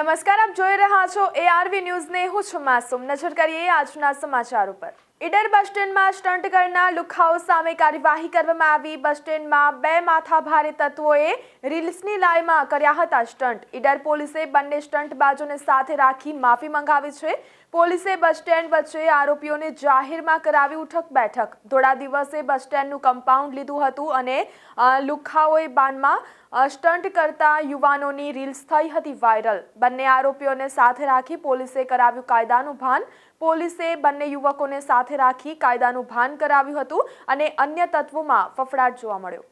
નમસ્કાર, આપ જોઈ રહ્યા છો એઆરવી ન્યૂઝને. હું છું માસુમ. નજર કરીએ આજના સમાચાર ઉપર. ઈડર બસ સ્ટેન્ડમાં સ્ટન્ટ કરનાર લુખાઓ સામે કાર્યવાહી કરવામાં આવી. બસ સ્ટેન્ડમાં બે માથાભારે તત્વોએ રીલ્સની લાઈમાં કર્યા હતા સ્ટન્ટ. ઈડર પોલીસે બંને સ્ટન્ટબાજોને સાથે રાખી માફી મંગાવી છે. પોલીસે બસ સ્ટેન્ડ વચ્ચે આરોપીઓને જાહેરમાં કરાવી ઉઠક બેઠક. થોડા દિવસે બસ સ્ટેન્ડનું કમ્પાઉન્ડ લીધું હતું અને લુખાઓએ બાનમાં સ્ટન્ટ કરતા યુવાનોની રીલ્સ થઈ હતી વાયરલ. બંને આરોપીઓને સાથે રાખી પોલીસે કરાવ્યું કાયદાનું ભાન પોલીસે બંને યુવકોને સાથે રાખી કાયદાનું ભાન કરાવ્યું હતું અને અન્ય તત્વોમાં ફફડાટ જોવા મળ્યો.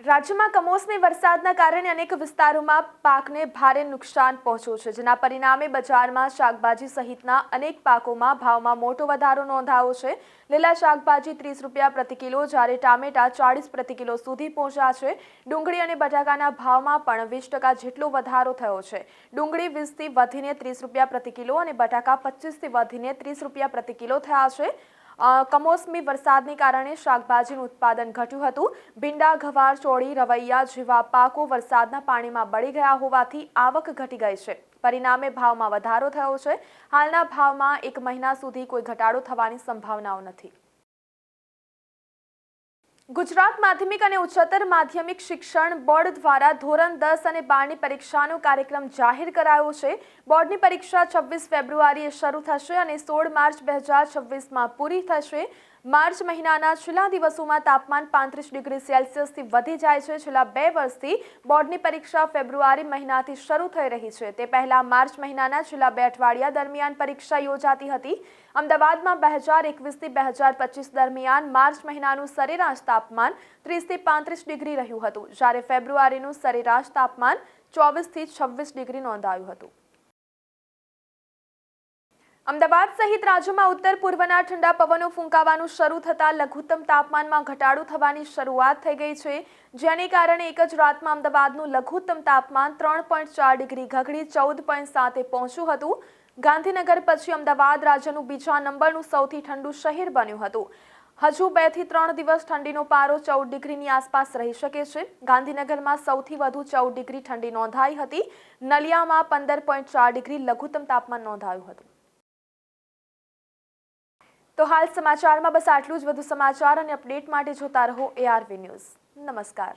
રાજ્યમાં કમોસમી વરસાદના કારણે અનેક વિસ્તારોમાં પાકને ભારે નુકસાન પહોંચ્યું છે, જેના પરિણામે બજારમાં શાકભાજી સહિતના અનેક પાકોમાં ભાવમાં મોટો વધારો નોંધાયો છે. લીલા શાકભાજી ત્રીસ રૂપિયા પ્રતિ કિલો, જ્યારે ટામેટા ચાળીસ પ્રતિ કિલો સુધી પહોંચ્યા છે. ડુંગળી અને બટાકાના ભાવમાં પણ વીસ ટકા જેટલો વધારો થયો છે. ડુંગળી વીસથી વધીને ત્રીસ રૂપિયા પ્રતિ કિલો અને બટાકા પચીસથી વધીને ત્રીસ રૂપિયા પ્રતિ કિલો થયા છે. કમોસમી વરસાદને કારણે શાકભાજીનું ઉત્પાદન ઘટ્યું હતું. ભીંડા, ઘવાર, ચોળી, રવૈયા જેવા પાકો વરસાદના પાણીમાં બળી ગયા હોવાથી આવક ઘટી ગઈ છે. પરિણામે ભાવમાં વધારો થયો છે. હાલના ભાવમાં એક મહિના સુધી કોઈ ઘટાડો થવાની સંભાવનાઓ નથી. ગુજરાત માધ્યમિક અને ઉચ્ચતર માધ્યમિક શિક્ષણ બોર્ડ દ્વારા ધોરણ દસ અને બારની પરીક્ષાનો કાર્યક્રમ જાહેર કરાયો છે. બોર્ડની પરીક્ષા છવ્વીસ ફેબ્રુઆરીએ શરૂ થશે અને સોળ માર્ચ બે હજાર છવ્વીસમાં પૂરી થશે. માર્ચ મહિનાના છેલ્લા દિવસોમાં તાપમાન પાંત્રીસ ડિગ્રી સેલ્સિયસથી વધી જાય છે. છેલ્લા બે વર્ષથી બોર્ડની પરીક્ષા ફેબ્રુઆરી મહિનાથી શરૂ થઈ રહી છે. તે પહેલા માર્ચ મહિનાના છેલ્લા બે અઠવાડિયા દરમિયાન પરીક્ષા યોજાતી હતી. અમદાવાદમાં બે હજાર એકવીસથી બે હજાર પચીસ દરમિયાન માર્ચ મહિનાનું સરેરાશ તાપમાન ત્રીસથી પાંત્રીસ ડિગ્રી રહ્યું હતું. જ્યારે ફેબ્રુઆરીનું સરેરાશ તાપમાન ચોવીસથી છવ્વીસ ડિગ્રી નોંધાયું હતું. અમદાવાદ સહિત રાજ્યમાં ઉત્તર પૂર્વના ઠંડા પવનો ફૂંકાવાનું શરૂ થતાં લઘુત્તમ તાપમાનમાં ઘટાડો થવાની શરૂઆત થઈ ગઈ છે. જેને કારણે એક જ રાતમાં અમદાવાદનું લઘુત્તમ તાપમાન ત્રણ પોઈન્ટ ચાર ડિગ્રી ઘગડી ચૌદ પોઈન્ટ સાતે પહોંચ્યું હતું. ગાંધીનગર પછી અમદાવાદ રાજ્યનું બીજા નંબરનું સૌથી ઠંડુ શહેર બન્યું હતું. હજુ બેથી ત્રણ દિવસ ઠંડીનો પારો ચૌદ ડિગ્રીની આસપાસ રહી શકે છે. ગાંધીનગરમાં સૌથી વધુ ચૌદ ડિગ્રી ઠંડી નોંધાઈ હતી. નલિયામાં પંદર પોઈન્ટ ચાર ડિગ્રી લઘુત્તમ તાપમાન નોંધાયું હતું. તો હાલ સમાચારમાં બસ આટલું જ. વધુ સમાચાર અને અપડેટ માટે જોતા રહો એઆરવી ન્યૂઝ. નમસ્કાર.